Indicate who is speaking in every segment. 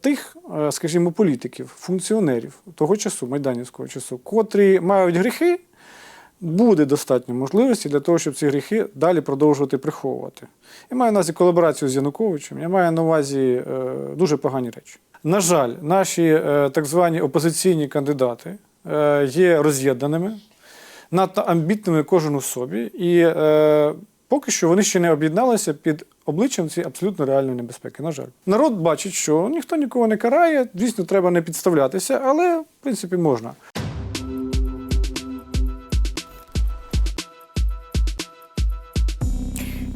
Speaker 1: тих, е, скажімо, політиків, функціонерів того часу, майданівського часу, котрі мають гріхи, буде достатньо можливості для того, щоб ці гріхи далі продовжувати приховувати. Я маю на увазі колаборацію з Януковичем, я маю на увазі е, дуже погані речі. На жаль, наші е, так звані опозиційні кандидати є роз'єднаними, надто амбітними кожен у собі, і поки що вони ще не об'єдналися під обличчям цієї абсолютно реальної небезпеки. На жаль, народ бачить, що ніхто нікого не карає. Звісно, треба не підставлятися, але в принципі можна.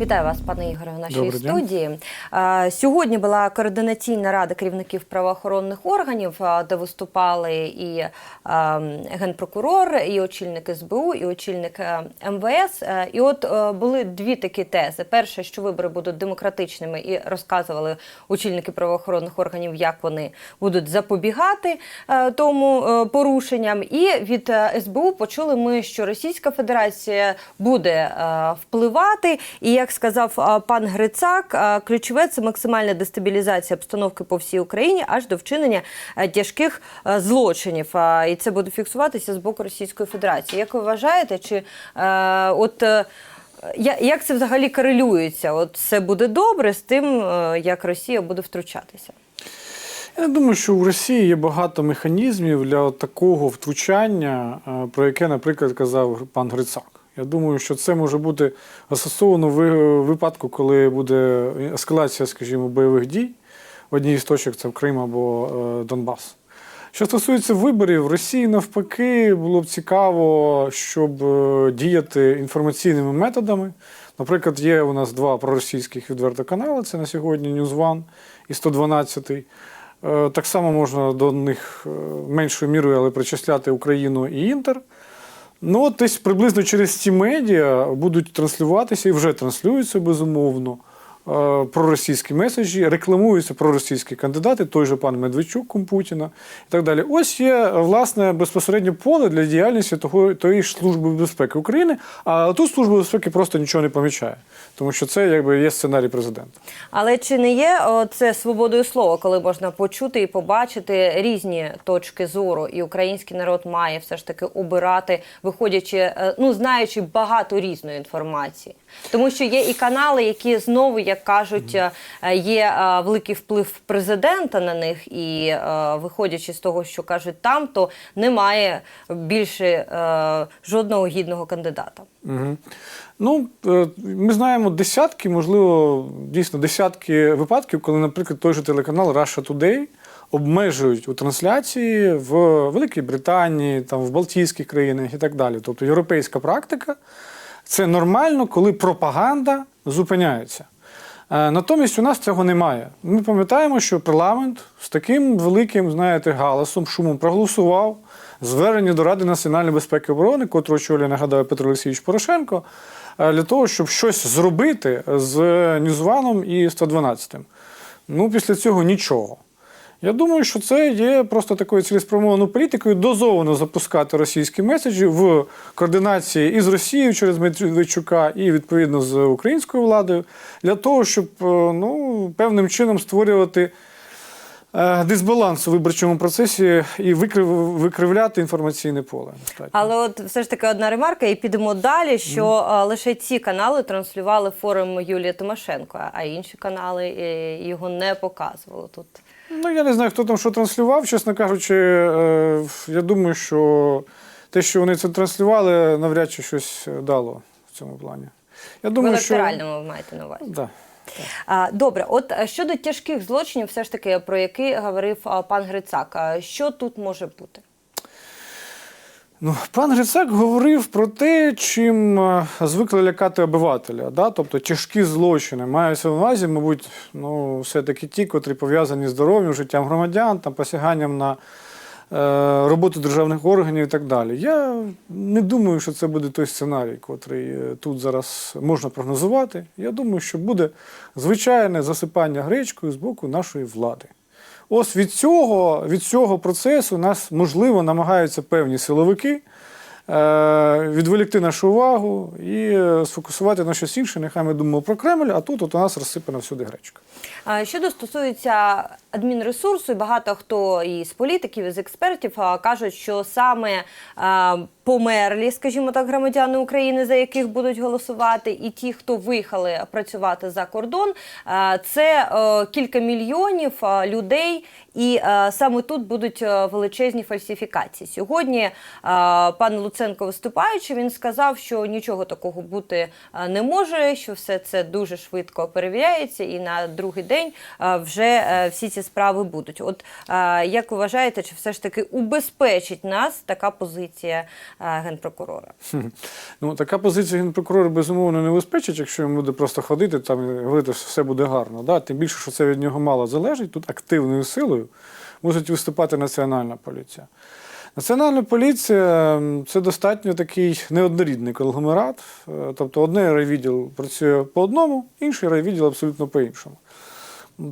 Speaker 2: Вітаю вас, пане Ігоре, в нашій
Speaker 1: Добрий
Speaker 2: студії. Е, Сьогодні була координаційна рада керівників правоохоронних органів, де виступали і генпрокурор, і очільник СБУ, і очільник е, МВС. Е, І от е, були дві такі тези: перше, що вибори будуть демократичними, і розказували очільники правоохоронних органів, як вони будуть запобігати тому порушенням. І від СБУ почули ми, що Російська Федерація буде впливати. І як сказав е, пан Грицак, ключове це максимальна дестабілізація обстановки по всій Україні аж до вчинення е, тяжких е, злочинів. І це буде фіксуватися з боку Російської Федерації. Як ви вважаєте, чи е, от як це взагалі корелюється? От все буде добре з тим, як Росія буде втручатися?
Speaker 1: Я думаю, що у Росії є багато механізмів для такого втручання, про яке, наприклад, казав пан Грицак. Я думаю, що це може бути застосовано в в випадку, коли буде ескалація, скажімо, бойових дій в одній із точок, це в Крим або е, Донбас. Що стосується виборів, Росії навпаки було б цікаво, щоб е, діяти інформаційними методами. Наприклад, є у нас два проросійських відверто канали: це на сьогодні News і 112. Е, Так само можна до них е, меншою мірою, але причисляти Україну і Інтер. Ну, десь приблизно через ці медіа будуть транслюватися і вже транслюються безумовно. Е, Проросійські меседжі, рекламуються проросійські кандидати, той же пан Медведчук, кум Путіна і так далі. Ось є власне безпосередньо поле для діяльності того, тої ж служби безпеки України. А тут служба безпеки просто нічого не помічає, тому що це якби є сценарій президента.
Speaker 2: Але чи не є це свободою слова, коли можна почути і побачити різні точки зору, і український народ має все ж таки обирати, виходячи, е, ну знаючи багато різної інформації, тому що є і канали, які знову, як кажуть, е, є е, великий вплив президента на них, і е, виходячи з того, що кажуть там, то немає більше жодного гідного кандидата.
Speaker 1: Угу. Ну, ми знаємо десятки, можливо, дійсно десятки випадків, коли, наприклад, той же телеканал Russia Today обмежують у трансляції в Великій Британії, там, в Балтійських країнах і так далі. Тобто європейська практика це нормально, коли пропаганда зупиняється. Е, Натомість у нас цього немає. Ми пам'ятаємо, що парламент з таким великим, знаєте, галасом, шумом проголосував звернення до Ради національної безпеки і оборони, котру очолює, нагадаю, Петро Олексійович Порошенко, е, для того, щоб щось зробити з Ньюзваном і 112. Ну, після цього нічого. Я думаю, що це є просто такою цілеспрямованою політикою дозовано запускати російські меседжі в координації із Росією через Медведчука і відповідно з українською владою, для того, щоб е, ну, певним чином створювати е, дисбаланс у виборчому процесі і викрив, викривляти інформаційне поле.
Speaker 2: Але от все ж таки одна ремарка, і підемо далі. Що е, лише ці канали транслювали форум Юлії Тимошенко, а інші канали його не показували тут.
Speaker 1: Ну, я не знаю, хто там що транслював, чесно кажучи. Е, я думаю, що те, що вони це транслювали, навряд чи щось дало в цьому плані. Я думаю, що...
Speaker 2: ви маєте на увазі.
Speaker 1: Да.
Speaker 2: А, Добре, от е, щодо тяжких злочинів, все ж таки, про які говорив а, пан Грицак, а що тут може бути?
Speaker 1: Ну, пан Грицак говорив про те, чим е, звикли лякати обивателя. Да? Тобто тяжкі злочини. Маються на увазі, мабуть, ну, все-таки ті, котрі пов'язані з здоров'ям, життям громадян, там, посяганням на е, роботу державних органів і так далі. Я не думаю, що це буде той сценарій, котрий е, тут зараз можна прогнозувати. Я думаю, що буде звичайне засипання гречкою з боку нашої влади. Ось від цього, від цього процесу нас, можливо, намагаються певні силовики відволікти нашу увагу і е, сфокусувати на щось інше. Нехай ми думаємо про Кремль, а тут от у нас розсипана всюди гречка.
Speaker 2: Щодо стосується адмінресурсу, багато хто із політиків, із експертів кажуть, що саме померлі, скажімо так, громадяни України, за яких будуть голосувати, і ті, хто виїхали працювати за кордон, це е, кілька мільйонів людей. І е, саме тут будуть е, величезні фальсифікації. Сьогодні е, пан Луценко виступаючи, він сказав, що нічого такого бути е, не може, що все це дуже швидко перевіряється, і на другий день е, вже е, всі ці справи будуть. От як вважаєте, чи все ж таки убезпечить нас така позиція генпрокурора?
Speaker 1: Ну, така позиція генпрокурора безумовно не убезпечить, якщо він буде просто ходити там і говорити, що все буде гарно. Да? Тим більше, що це від нього мало залежить. Тут активною силою мусить виступати Національна поліція. Національна поліція це достатньо такий неоднорідний конгломерат. Е, Тобто одне райвідділ працює по одному, інший райвідділ абсолютно по-іншому.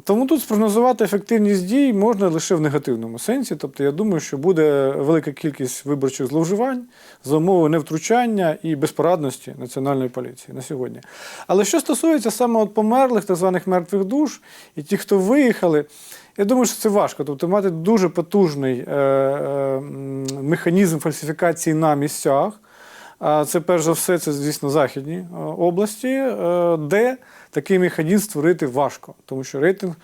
Speaker 1: Тому тут спрогнозувати ефективність дій можна лише в негативному сенсі. Тобто, я думаю, що буде велика кількість виборчих зловживань за умови невтручання і безпорадності національної поліції на сьогодні. Але що стосується саме от померлих, так званих мертвих душ, і ті, хто виїхали, я думаю, що це важко. Тобто мати дуже потужний е, е, механізм фальсифікації на місцях. Це перш за все, це, звісно, західні е, області, е, де такий механізм створити важко, тому що рейтинг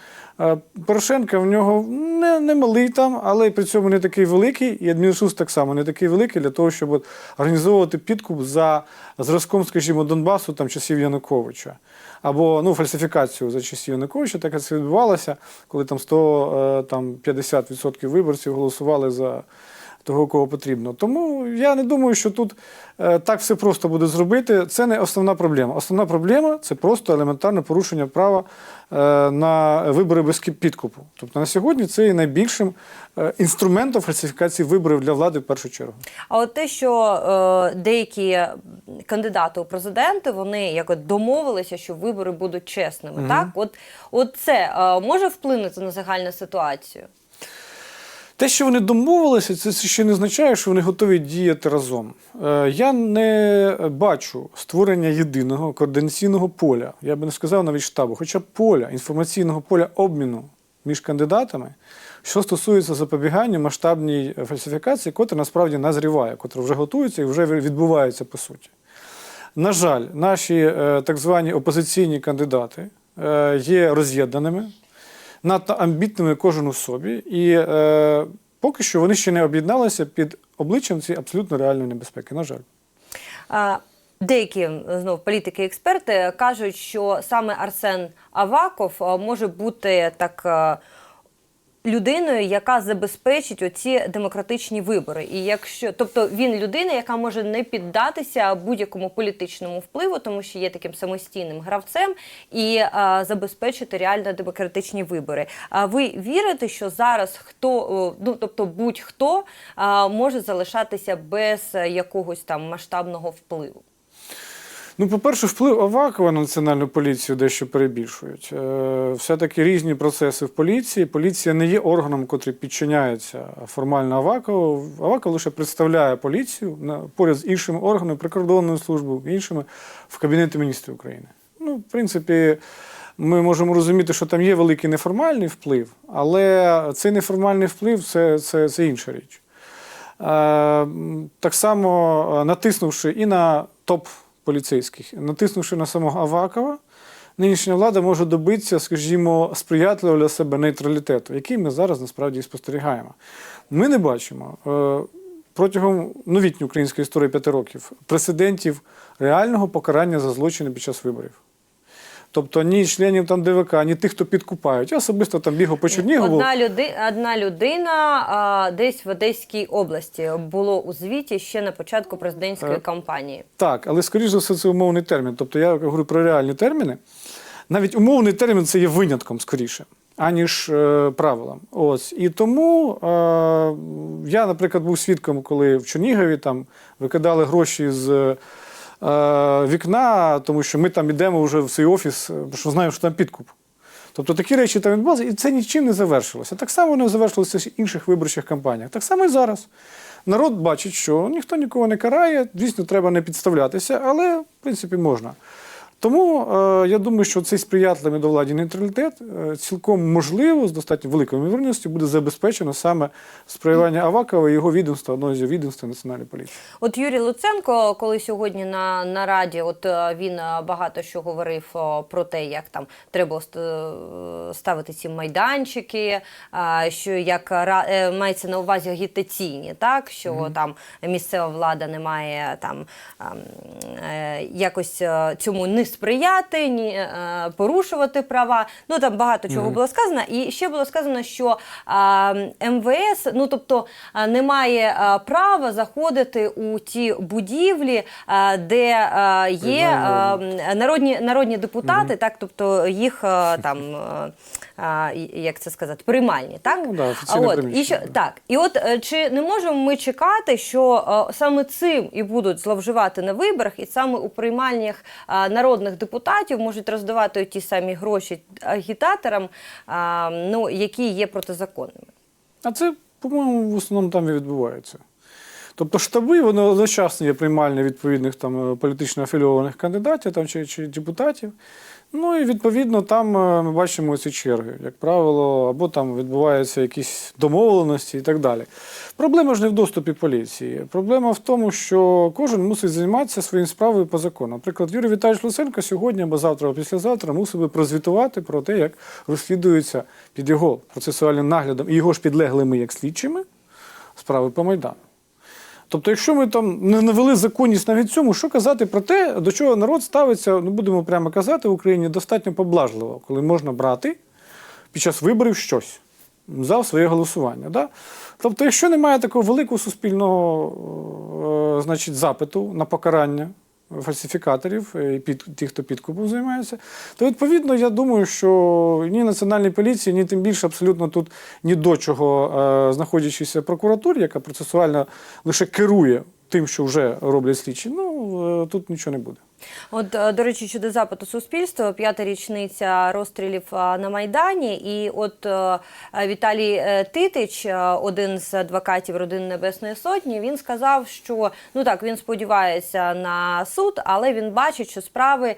Speaker 1: е, Порошенка в нього не, не малий там, але при цьому не такий великий, і адмінресурс так само не такий великий для того, щоб організовувати підкуп за зразком, скажімо, Донбасу там часів Януковича. Або ну, фальсифікацію за часів Януковича, так як це відбувалося, коли там 100, е, там 50% виборців голосували за того, кого потрібно. Тому я не думаю, що тут е, так все просто буде зробити. Це не основна проблема. Основна проблема це просто елементарне порушення права е, на вибори без підкупу. Тобто на сьогодні це є найбільшим е, інструментом фальсифікації виборів для влади в першу чергу.
Speaker 2: А от те, що деякі кандидати у президенти вони як от домовилися, що вибори будуть чесними, так от, от це може вплинути на загальну ситуацію.
Speaker 1: Те, що вони домовилися, це ще не означає, що вони готові діяти разом. Е, Я не бачу створення єдиного координаційного поля, я би не сказав навіть штабу, хоча поля, інформаційного поля обміну між кандидатами, що стосується запобігання масштабній фальсифікації, котра насправді назріває, котра вже готується і вже відбувається по суті. На жаль, наші е, так звані опозиційні кандидати е, є роз'єднаними, надто амбітними кожен у собі, і е, поки що вони ще не об'єдналися під обличчям цієї абсолютно реальної небезпеки. На жаль.
Speaker 2: Деякі знов політики-експерти кажуть, що саме Арсен Аваков може бути так а, людиною, яка забезпечить оці демократичні вибори. І якщо, тобто він людина, яка може не піддатися будь-якому політичному впливу, тому що є таким самостійним гравцем, і а, забезпечити реально демократичні вибори. А ви вірите, що зараз хто, ну тобто будь-хто а, може залишатися без е, якогось там масштабного впливу?
Speaker 1: Ну, по-перше, вплив Авакова на національну поліцію дещо перебільшують. Е, Все-таки різні процеси в поліції. Поліція не є органом, котрий підчиняється формально Авакову. Аваков лише представляє поліцію поряд з іншими органами, прикордонною службою, іншими в Кабінеті міністрів України. Ну, в принципі, ми можемо розуміти, що там є великий неформальний вплив, але цей неформальний вплив це, це, це інша річ. Е, Так само е, натиснувши і на топ поліцейських, натиснувши на самого Авакова, нинішня влада може добитися, скажімо, сприятливого для себе нейтралітету, який ми зараз насправді і спостерігаємо. Ми не бачимо е, протягом новітньої української історії п'яти років прецедентів реального покарання за злочини під час виборів. Тобто ні членів там ДВК, ні тих, хто підкупають. Я особисто там бігав по Чернігову.
Speaker 2: Одна, люди, одна людина а, десь в Одеській області було у звіті ще на початку президентської
Speaker 1: Е,
Speaker 2: кампанії.
Speaker 1: Так, але скоріш за все, це умовний термін. Тобто я говорю про реальні терміни. Навіть умовний термін це є винятком скоріше, аніж е, правилом. Ось. І тому е, я, наприклад, був свідком, коли в Чернігові там викидали гроші з е, вікна, тому що ми там йдемо вже в свій офіс, е, що знаємо, що там підкуп. Тобто такі речі там відбувалися, і це нічим не завершилося. Так само не завершилося в інших виборчих кампаніях. Так само і зараз. народ бачить, що ніхто нікого не карає, дійсно, треба не підставлятися, але в принципі можна. Тому е, я думаю, що цей сприятливий до владі нейтралітет е, цілком можливо з достатньо великою ймовірністю буде забезпечено саме сприювання Авакова і його відомства, одного з відомств Національної поліції.
Speaker 2: От Юрій Луценко, коли сьогодні на, на раді, от е, він багато що говорив про те, як там треба ставити ці майданчики, що як мається на увазі агітаційні, так що там місцева влада не має там е, якось цьому не сприяти, ні е, порушувати права. Ну там багато чого було сказано. І ще було сказано, що МВС, ну тобто не має права заходити у ті будівлі, де є народні, народні депутати, так тобто їх там. А, а, як це сказати, приймальні, так?
Speaker 1: Ну, да,
Speaker 2: а от, і що, так, і от е, чи не можемо ми чекати, що е, саме цим і будуть зловживати на виборах, і саме у приймальнях е, народних депутатів можуть роздавати ті самі гроші агітаторам, е, ну, які є протизаконними?
Speaker 1: А це, по-моєму, в основному там і відбувається. Тобто штаби, вони одночасно є приймальні відповідних там е, політично афілійованих кандидатів там, чи, чи депутатів. Ну і відповідно там е, ми бачимо ці черги, як правило, або там відбуваються якісь домовленості і так далі. Проблема ж не в доступі поліції. Проблема в тому, що кожен мусить займатися своєю справою по закону. Наприклад, Юрій Віталійович Луценко сьогодні або завтра, або післязавтра мусив би прозвітувати про те, як розслідуються під його процесуальним наглядом і його ж підлеглими як слідчими справи по Майдану. Тобто, якщо ми там не навели законність навіть цьому, що казати про те, до чого народ ставиться, ну будемо прямо казати в Україні, достатньо поблажливо, коли можна брати під час виборів щось за своє голосування. Да? Тобто, якщо немає такого великого суспільного е, значить, запиту на покарання фальсифікаторів е, і під, тих, хто підкупом займається, то відповідно я думаю, що ні Національній поліції, ні тим більше абсолютно тут ні до чого е, знаходячися прокуратурі, яка процесуально лише керує тим, що вже роблять слідчі, ну е, тут нічого не буде.
Speaker 2: От, е, до речі, щодо запиту суспільства, п'ята річниця розстрілів е, на Майдані. І от е, Віталій Титич, один з адвокатів родини Небесної Сотні, він сказав, що ну так він сподівається на суд, але він бачить, що справи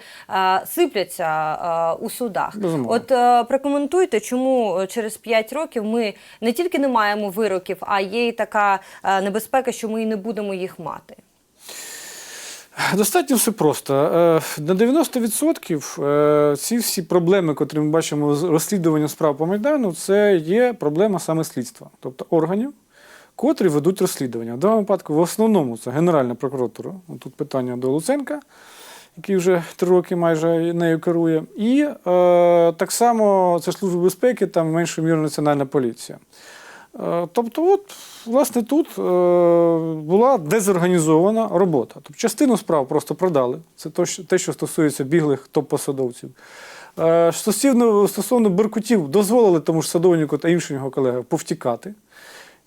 Speaker 2: сипляться у судах.
Speaker 1: Безумовно.
Speaker 2: От прокоментуйте, чому через 5 років ми не тільки не маємо вироків, а є й така небезпека, що ми і не будемо їх мати.
Speaker 1: Достатньо все просто. Е, На 90% е, ці всі проблеми, котрі ми бачимо з розслідуванням справ по Майдану, це є проблема саме слідства, тобто органів, котрі ведуть розслідування. В даному випадку, в основному, це Генеральна прокуратура. Тут питання до Луценка, який вже три роки майже нею керує. І е, так само це Служба безпеки, там меншою мірою Національна поліція. Е, Тобто, от, власне, тут е, була дезорганізована робота. Тобто, частину справ просто продали. Це те, що стосується біглих топ-посадовців. Е, Стосовно, стосовно Беркутів, дозволили тому ж садовнику та іншим його колегам повтікати.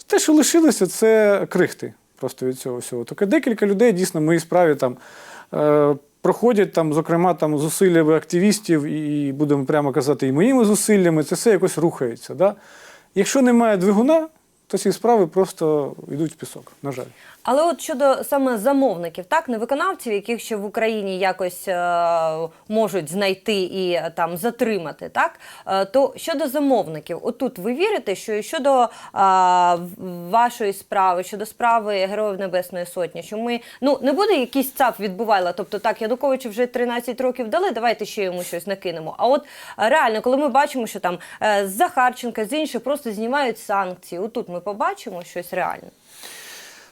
Speaker 1: Те, що лишилося, це крихти просто від цього всього. Тобто декілька людей дійсно в моїй справі там. Проходять там, зокрема, там зусиллями активістів, і будемо прямо казати, і моїми зусиллями, це все якось рухається. Да? Якщо немає двигуна, то ці справи просто йдуть в пісок, на жаль.
Speaker 2: Але от щодо саме замовників, так не виконавців, яких ще в Україні якось е, можуть знайти і е, там затримати, так е, то щодо замовників, отут ви вірите, що щодо е, вашої справи, щодо справи Героїв Небесної Сотні, що ми ну не буде якийсь ЦАП відбувайла, тобто так Януковичу вже 13 років дали, давайте ще йому щось накинемо. А от е, реально, коли ми бачимо, що там е, з Захарченка, з інших просто знімають санкції, отут ми побачимо щось реальне.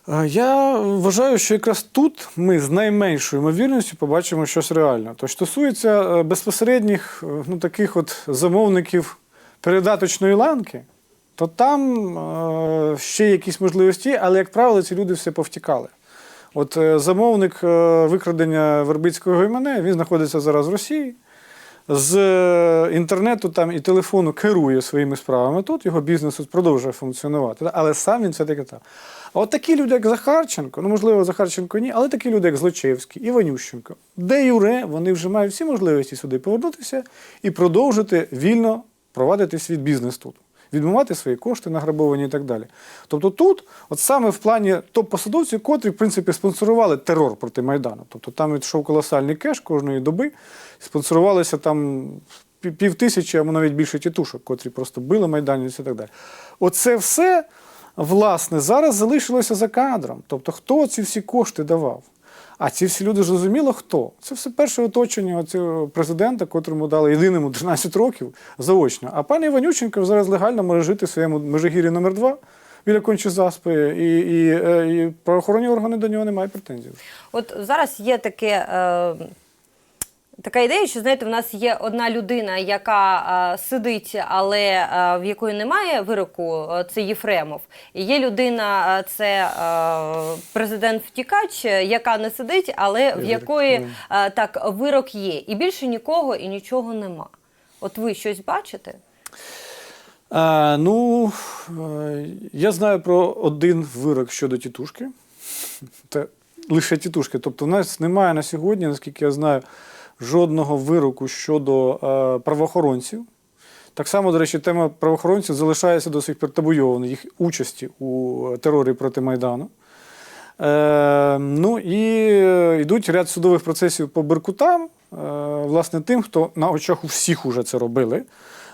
Speaker 1: Е, Я вважаю, що якраз тут ми з найменшою ймовірністю побачимо щось реальне. То що стосується е, безпосередніх е, ну, таких от замовників передаточної ланки, то там е, ще якісь можливості, але, як правило, ці люди все повтікали. От е, замовник е, викрадення Вербицького гаймене, він знаходиться зараз в Росії. З інтернету там і телефону керує своїми справами тут, його бізнес продовжує функціонувати. Але сам він це таки так. А от такі люди, як Захарченко, ну можливо, Захарченко ні, але такі люди, як Злочевський, Іванющенко, де Юре, вони вже мають всі можливості сюди повернутися і продовжити вільно провадити свій бізнес тут. відмивати свої кошти награбовані і так далі. Тобто тут, от саме в плані топ-посадовців, котрі, в принципі, спонсорували терор проти Майдану. Тобто там йшов колосальний кеш кожної доби, спонсорувалися там пів- пів тисячі, або навіть більше тітушок, котрі просто били майданівців і так далі. Оце все, власне, зараз залишилося за кадром. Тобто, хто ці всі кошти давав? А ці всі люди зрозуміло хто. Це все перше оточення цього президента, котрому дали єдиному 13 років заочно. А пан Іванюченко зараз легально може жити в своєму межигір'ї номер 2 біля Кончі-Заспи, і, і, е, і правоохоронні органи до нього не мають претензій.
Speaker 2: От зараз є таке. Е... Така ідея, що знаєте, в нас є одна людина, яка е, сидить, але е, в якої немає вироку, е, це Єфремов. І є людина, це е, президент втікач, яка не сидить, але в якої
Speaker 1: да.
Speaker 2: е, так вирок є. І більше нікого і нічого нема. От ви щось бачите?
Speaker 1: А, ну, я знаю про один вирок щодо тітушки. Це лише тітушки. Тобто, в нас немає на сьогодні, наскільки я знаю, жодного вироку щодо е, правоохоронців. Так само, до речі, тема правоохоронців залишається до сих пір табуйованою, їх участі у терорі проти Майдану. Е, ну і е, йдуть ряд судових процесів по Беркутам, е, власне, тим, хто на очах у всіх уже це робили.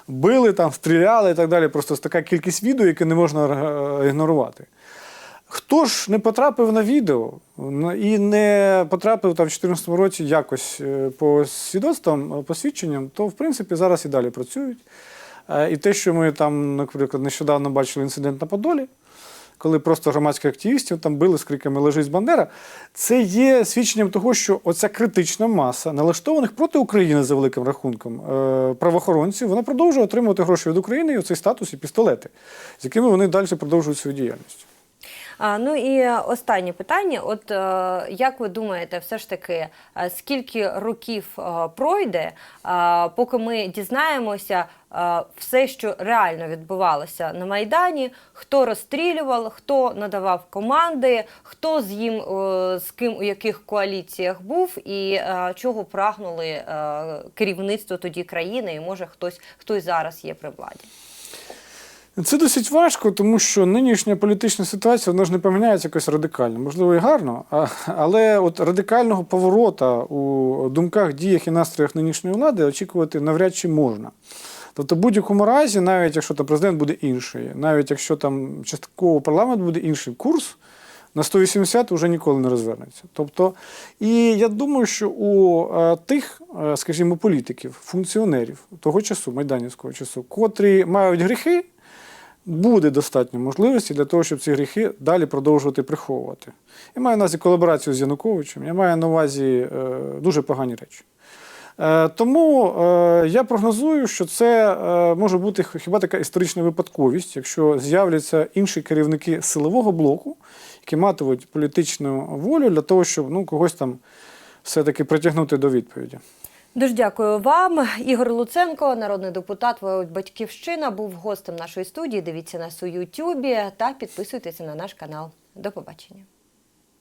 Speaker 1: Били там, стріляли і так далі. Просто така кількість відео, яке не можна е, ігнорувати. Хто ж не потрапив на відео і не потрапив там в 2014 році якось е, по свідоцтвам, е, посвідченням, то в принципі зараз і далі працюють. Е, І те, що ми там, наприклад, нещодавно бачили інцидент на Подолі, коли просто громадських активістів там били з криками Лежись Бандера, це є свідченням того, що оця критична маса налаштованих проти України за великим рахунком правоохоронців, вона продовжує отримувати гроші від України і оцей статус і пістолети, з якими вони далі продовжують свою діяльність.
Speaker 2: Ну і останнє питання: от е, як ви думаєте, все ж таки, е, скільки років е, пройде, поки ми дізнаємося все, що реально відбувалося на Майдані, хто розстрілював, хто надавав команди, хто з їм з ким у яких коаліціях був, і чого прагнули керівництво тоді країни, і може хтось хтось зараз є при владі.
Speaker 1: Це досить важко, тому що нинішня політична ситуація вона ж не поміняється якось радикально. Можливо, і гарно, але от радикального поворота у думках, діях і настроях нинішньої влади очікувати навряд чи можна. Тобто, в будь-якому разі, навіть якщо там президент буде інший, навіть якщо там частково парламент буде інший, курс на 180 вже ніколи не розвернеться. Тобто, і я думаю, що у е, тих, е, скажімо, політиків, функціонерів того часу, майданівського часу, котрі мають гріхи, буде достатньо можливості для того, щоб ці гріхи далі продовжувати приховувати. Я маю на увазі колаборацію з Януковичем, я маю на увазі е, дуже погані речі. Е, тому е, я прогнозую, що це е, може бути хіба така історична випадковість, якщо з'являться інші керівники силового блоку, які матимуть політичну волю для того, щоб ну, когось там все-таки притягнути до відповіді.
Speaker 2: Дуже дякую вам. Ігор Луценко, народний депутат «Воюють Батьківщина, був гостем нашої студії. Дивіться нас у Ютубі та підписуйтеся на наш канал. До побачення.